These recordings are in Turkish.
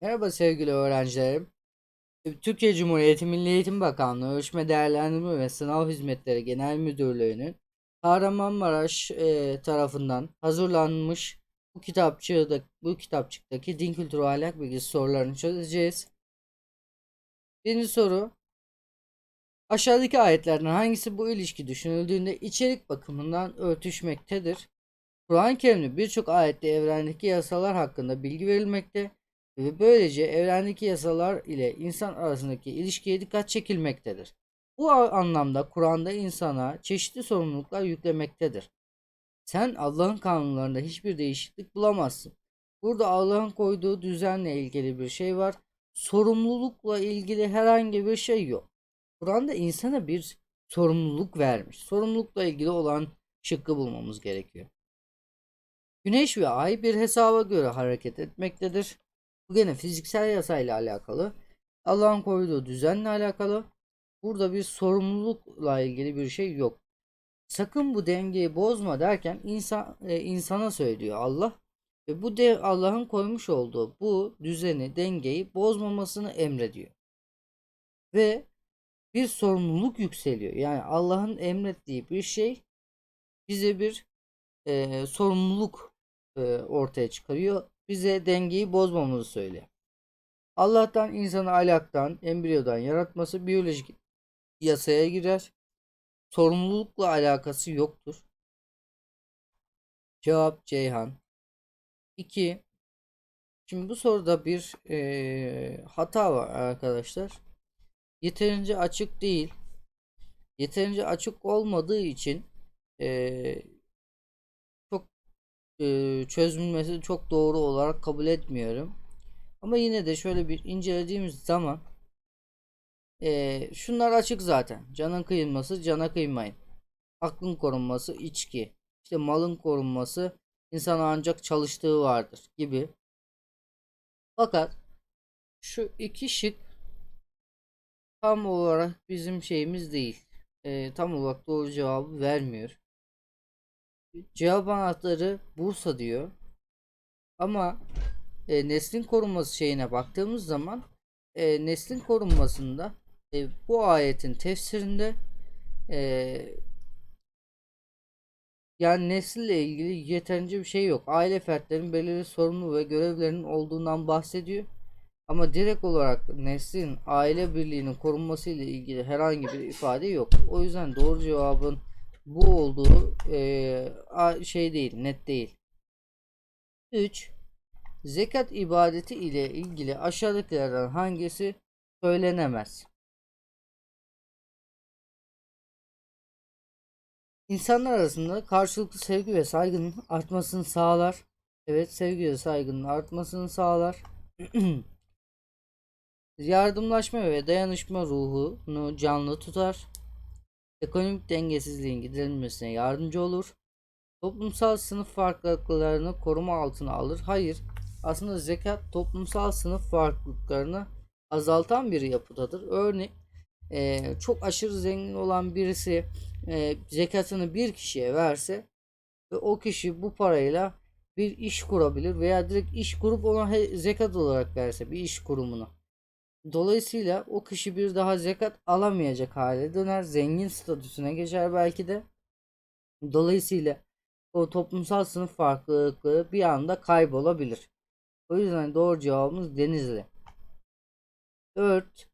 Merhaba sevgili öğrencilerim. Türkiye Cumhuriyeti Milli Eğitim Bakanlığı Ölçme Değerlendirme ve Sınav Hizmetleri Genel Müdürlüğü'nün Kahramanmaraş e, tarafından hazırlanmış bu kitapçıda bu kitapçıktaki din kültürü ahlak bilgisi sorularını çözeceğiz. Birinci soru. Aşağıdaki ayetlerden hangisi bu ilişki düşünüldüğünde içerik bakımından örtüşmektedir? Kur'an-ı Kerim'de birçok ayette evrendeki yasalar hakkında bilgi verilmekte ve böylece evrendeki yasalar ile insan arasındaki ilişkiye dikkat çekilmektedir. Bu anlamda Kur'an'da insana çeşitli sorumluluklar yüklemektedir. Sen Allah'ın kanunlarında hiçbir değişiklik bulamazsın. Burada Allah'ın koyduğu düzenle ilgili bir şey var. Sorumlulukla ilgili herhangi bir şey yok. Kur'an'da insana bir sorumluluk vermiş. Sorumlulukla ilgili olan şıkkı bulmamız gerekiyor. Güneş ve ay bir hesaba göre hareket etmektedir. Bu gene fiziksel yasayla alakalı. Allah'ın koyduğu düzenle alakalı. Burada bir sorumlulukla ilgili bir şey yok. Sakın bu dengeyi bozma derken insan e, insana söylüyor Allah ve bu de Allah'ın koymuş olduğu bu düzeni, dengeyi bozmamasını emrediyor. Ve bir sorumluluk yükseliyor. Yani Allah'ın emrettiği bir şey bize bir e, sorumluluk e, ortaya çıkarıyor bize dengeyi bozmamızı söylüyor. Allah'tan insanı alaktan, embriyodan yaratması biyolojik yasaya girer. Sorumlulukla alakası yoktur. Cevap Ceyhan. 2. Şimdi bu soruda bir e, hata var arkadaşlar. Yeterince açık değil. Yeterince açık olmadığı için e, e, çözülmesi çok doğru olarak kabul etmiyorum. Ama yine de şöyle bir incelediğimiz zaman şunlar açık zaten. Canın kıyılması, cana kıymayın. Aklın korunması, içki. İşte malın korunması, insan ancak çalıştığı vardır gibi. Fakat şu iki şık tam olarak bizim şeyimiz değil. E, tam olarak doğru cevabı vermiyor. Cevap anahtarı Bursa diyor. Ama e, neslin korunması şeyine baktığımız zaman e, neslin korunmasında e, bu ayetin tefsirinde e, yani nesille ilgili yeterince bir şey yok. Aile fertlerinin belirli sorumlu ve görevlerinin olduğundan bahsediyor. Ama direkt olarak neslin aile birliğinin korunması ile ilgili herhangi bir ifade yok. O yüzden doğru cevabın bu olduğu e, şey değil, net değil. 3. Zekat ibadeti ile ilgili aşağıdakilerden hangisi söylenemez? İnsanlar arasında karşılıklı sevgi ve saygının artmasını sağlar. Evet, sevgi ve saygının artmasını sağlar. Yardımlaşma ve dayanışma ruhunu canlı tutar ekonomik dengesizliğin giderilmesine yardımcı olur. Toplumsal sınıf farklılıklarını koruma altına alır. Hayır, aslında zekat toplumsal sınıf farklılıklarını azaltan bir yapıdadır. Örneğin e, çok aşırı zengin olan birisi e, zekatını bir kişiye verse ve o kişi bu parayla bir iş kurabilir veya direkt iş kurup ona zekat olarak verse bir iş kurumuna. Dolayısıyla o kişi bir daha zekat alamayacak hale döner. Zengin statüsüne geçer belki de. Dolayısıyla o toplumsal sınıf farklılıkları bir anda kaybolabilir. O yüzden doğru cevabımız Denizli. 4.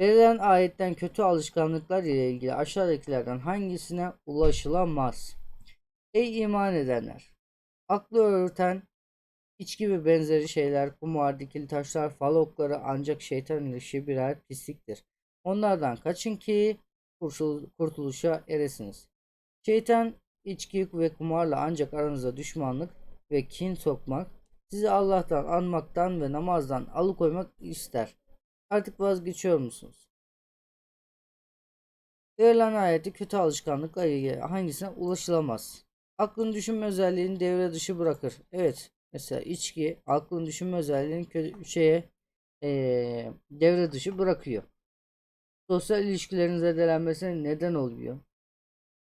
Verilen ayetten kötü alışkanlıklar ile ilgili aşağıdakilerden hangisine ulaşılamaz? Ey iman edenler! Aklı örten İçki ve benzeri şeyler, kumar, dikili taşlar, fal okları ancak şeytan işi birer pisliktir. Onlardan kaçın ki kurtuluşa eresiniz. Şeytan içki ve kumarla ancak aranıza düşmanlık ve kin sokmak, sizi Allah'tan anmaktan ve namazdan alıkoymak ister. Artık vazgeçiyor musunuz? Verilen ayeti kötü alışkanlıkla ilgili hangisine ulaşılamaz? Aklın düşünme özelliğini devre dışı bırakır. Evet, Mesela içki aklın düşünme özelliğini kötü şeye ee, devre dışı bırakıyor. Sosyal ilişkilerin zedelenmesine neden oluyor.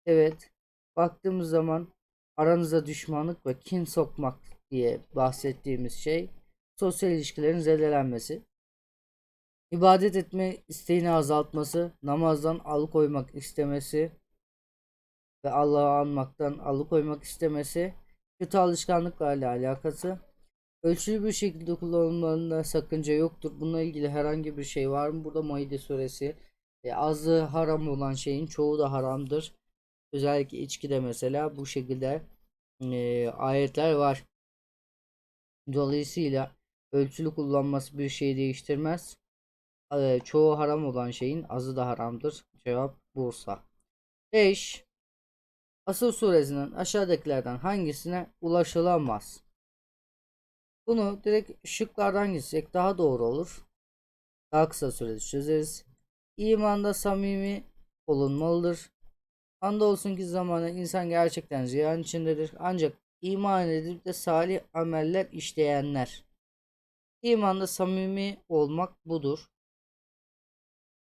Evet. Baktığımız zaman aranıza düşmanlık ve kin sokmak diye bahsettiğimiz şey sosyal ilişkilerin zedelenmesi, ibadet etme isteğini azaltması, namazdan alıkoymak istemesi ve Allah'ı anmaktan alıkoymak istemesi, kötü alışkanlıklarla alakası, ölçülü bir şekilde kullanılmalarında sakınca yoktur. Bununla ilgili herhangi bir şey var mı? Burada Maide suresi e, azı haram olan şeyin çoğu da haramdır. Özellikle içkide mesela bu şekilde e, ayetler var. Dolayısıyla ölçülü kullanması bir şey değiştirmez. E, çoğu haram olan şeyin azı da haramdır. Cevap Bursa. 5. Asıl suresinin aşağıdakilerden hangisine ulaşılamaz? Bunu direkt şıklardan gitsek daha doğru olur. Daha kısa sürede çözeriz. İmanda samimi olunmalıdır. Andolsun ki zamanla insan gerçekten ziyan içindedir. Ancak iman edip de salih ameller işleyenler. İmanda samimi olmak budur.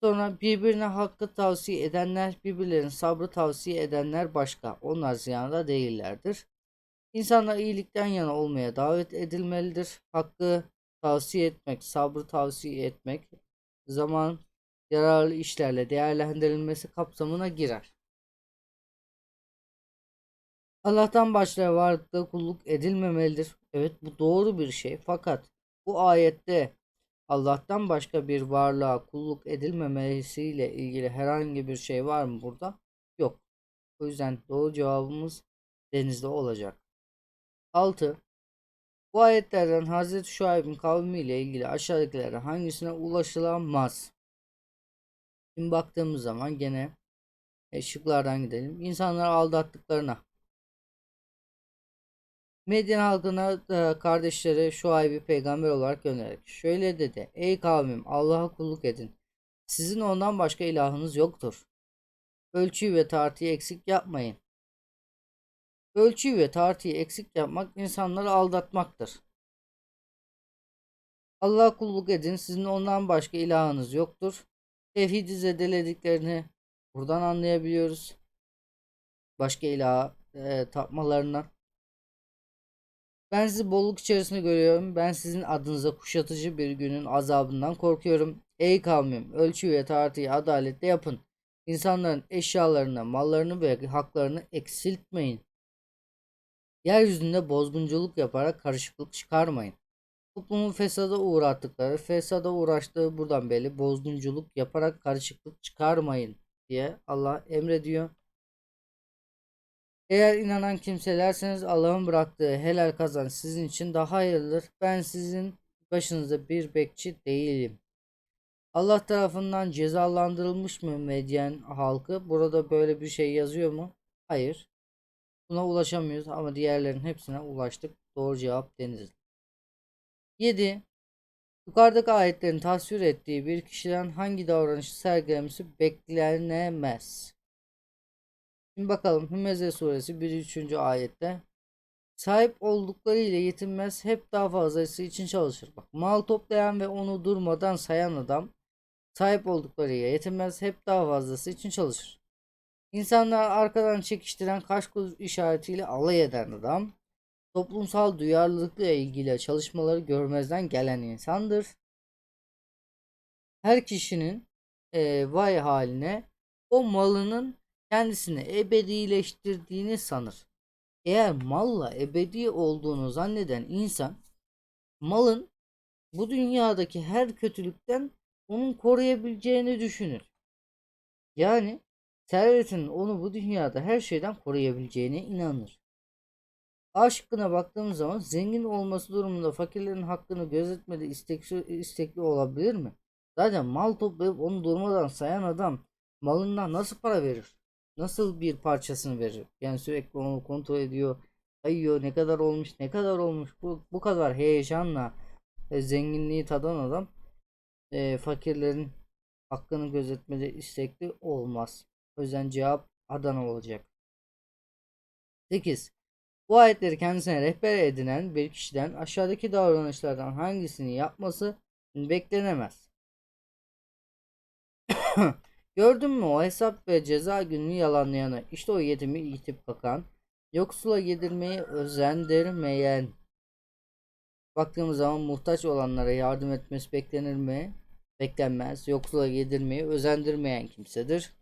Sonra birbirine hakkı tavsiye edenler, birbirlerinin sabrı tavsiye edenler başka. Onlar ziyanda değillerdir. İnsanlar iyilikten yana olmaya davet edilmelidir. Hakkı tavsiye etmek, sabrı tavsiye etmek, zaman yararlı işlerle değerlendirilmesi kapsamına girer. Allah'tan başka varlıkta kulluk edilmemelidir. Evet bu doğru bir şey. Fakat bu ayette Allah'tan başka bir varlığa kulluk edilmemesiyle ilgili herhangi bir şey var mı burada? Yok. O yüzden doğru cevabımız denizde olacak. 6. Bu ayetlerden Hazreti Şuayb'in kavmiyle ilgili aşağıdakilerden hangisine ulaşılamaz? Şimdi baktığımız zaman gene e, şıklardan gidelim. İnsanları aldattıklarına. Medyen halkına e, kardeşleri Şuayb'i peygamber olarak göndererek şöyle dedi. Ey kavmim Allah'a kulluk edin. Sizin ondan başka ilahınız yoktur. Ölçüyü ve tartıyı eksik yapmayın. Ölçüyü ve tartıyı eksik yapmak insanları aldatmaktır. Allah'a kulluk edin. Sizin ondan başka ilahınız yoktur. Tevhidi zedelediklerini buradan anlayabiliyoruz. Başka ilaha e, tapmalarından. Ben sizi bolluk içerisinde görüyorum. Ben sizin adınıza kuşatıcı bir günün azabından korkuyorum. Ey kavmim, ölçü ve tartıyı adaletle yapın. İnsanların eşyalarını, mallarını ve haklarını eksiltmeyin. Yeryüzünde bozgunculuk yaparak karışıklık çıkarmayın. Toplumun fesada uğrattıkları, fesada uğraştığı buradan belli. Bozgunculuk yaparak karışıklık çıkarmayın diye Allah emrediyor. Eğer inanan kimselerseniz Allah'ın bıraktığı helal kazanç sizin için daha hayırlıdır. Ben sizin başınızda bir bekçi değilim. Allah tarafından cezalandırılmış mı Medyen halkı? Burada böyle bir şey yazıyor mu? Hayır. Buna ulaşamıyoruz ama diğerlerin hepsine ulaştık. Doğru cevap Denizli. 7. Yukarıdaki ayetlerin tasvir ettiği bir kişiden hangi davranışı sergilemesi beklenemez? Şimdi bakalım Hümeze suresi 1. 3. ayette Sahip oldukları ile yetinmez hep daha fazlası için çalışır. Bak mal toplayan ve onu durmadan sayan adam sahip oldukları ile yetinmez hep daha fazlası için çalışır. İnsanlar arkadan çekiştiren kaş göz işaretiyle alay eden adam toplumsal duyarlılıkla ilgili çalışmaları görmezden gelen insandır. Her kişinin e, vay haline o malının kendisini ebedileştirdiğini sanır. Eğer malla ebedi olduğunu zanneden insan malın bu dünyadaki her kötülükten onun koruyabileceğini düşünür. Yani servetinin onu bu dünyada her şeyden koruyabileceğine inanır. A şıkkına baktığımız zaman zengin olması durumunda fakirlerin hakkını gözetmede istekli, istekli olabilir mi? Zaten mal toplayıp onu durmadan sayan adam malından nasıl para verir? Nasıl bir parçasını verir? Yani sürekli onu kontrol ediyor. Ayıyor ne kadar olmuş ne kadar olmuş bu, bu kadar heyecanla e, zenginliği tadan adam e, fakirlerin hakkını gözetmede istekli olmaz. O yüzden cevap Adana olacak. 8. Bu ayetleri kendisine rehber edinen bir kişiden aşağıdaki davranışlardan hangisini yapması beklenemez. Gördün mü o hesap ve ceza gününü yalanlayanı? İşte o yetimi itip bakan, yoksula yedirmeyi özendirmeyen. Baktığımız zaman muhtaç olanlara yardım etmesi beklenir mi? Beklenmez. Yoksula yedirmeyi özendirmeyen kimsedir.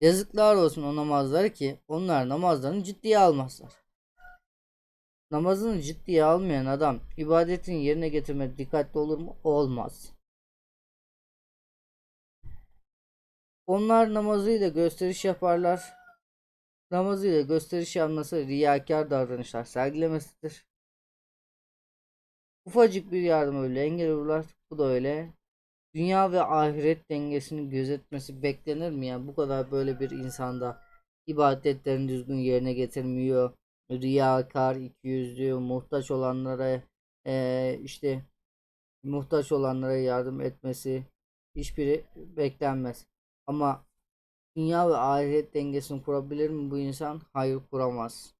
Yazıklar olsun o namazlar ki onlar namazlarını ciddiye almazlar. Namazını ciddiye almayan adam ibadetini yerine getirmede dikkatli olur mu? Olmaz. Onlar namazıyla gösteriş yaparlar. Namazıyla gösteriş yapması riyakar davranışlar sergilemesidir. Ufacık bir yardım öyle engel olurlar. Bu da öyle. Dünya ve ahiret dengesini gözetmesi beklenir mi ya? Bu kadar böyle bir insanda ibadetlerini düzgün yerine getirmiyor. Riyakar, ikiyüzlü, muhtaç olanlara eee, işte muhtaç olanlara yardım etmesi hiçbiri beklenmez. Ama dünya ve ahiret dengesini kurabilir mi bu insan? Hayır kuramaz.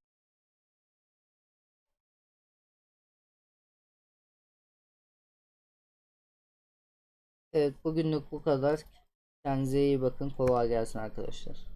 Evet bugünlük bu kadar. Kendinize iyi bakın. Kolay gelsin arkadaşlar.